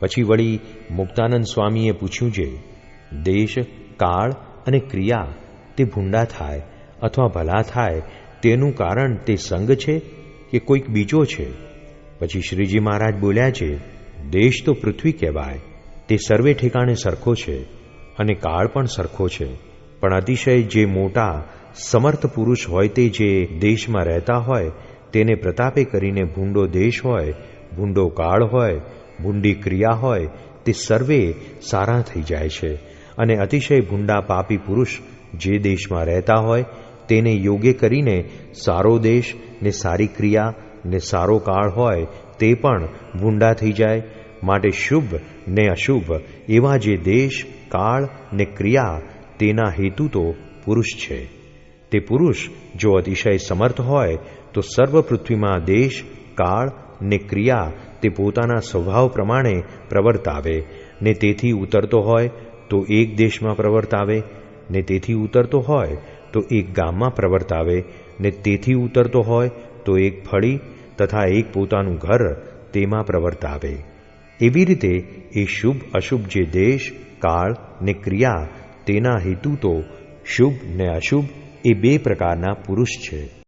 પછી વળી મુક્તાનંદ સ્વામીએ પૂછ્યું છે દેશ, કાળ અને ક્રિયા, તે ભૂંડા થાય અથવા ભલા થાય, તેનું કારણ તે સંગ છે કે કોઈક બીજો છે? પછી શ્રીજી મહારાજ બોલ્યા છે, દેશ તો પૃથ્વી કહેવાય, તે સર્વે ઠેકાણે સરખો છે અને કાળ પણ સરખો છે. પણ અતિશય જે મોટા, સમર્થ પુરુષ હોય તે જે દેશમાં રહેતા હોય, તેને પ્રતાપે કરીને ભૂંડો દેશ હોય, ભૂંડો કાળ હોય ભૂંડી ક્રિયા હોય તે સર્વે સારા થઈ જાય છે. અને અતિશય ભૂંડા પાપી પુરુષ જે દેશમાં રહેતા હોય તેને યોગ્ય કરીને સારો દેશ, ને સારી ક્રિયા, ને સારો કાળ હોય તે પણ ભૂંડા થઈ જાય. માટે શુભ ને અશુભ એવા જે દેશ, કાળ ને ક્રિયા તેના હેતુ તો પુરુષ છે. તે પુરુષ જો અતિશય સમર્થ હોય તો સર્વ પૃથ્વીમાં દેશ, કાળ ને ક્રિયા તે પોતાના સ્વભાવ પ્રમાણે પ્રવર્તાવે. ને તેથી ઉતરતો હોય તો એક દેશમાં પ્રવર્તાવે, ને તેથી ઉતરતો હોય તો એક ગામમાં પ્રવર્તાવે, ને તેથી ઉતરતો હોય તો એક ફળી તથા એક પોતાનું ઘર તેમાં પ્રવર્તાવે. એવી રીતે એ શુભ અશુભ જે દેશ, કાળ ને ક્રિયા તેના હેતુ તો શુભ ને અશુભ એ બે પ્રકારના પુરુષ છે.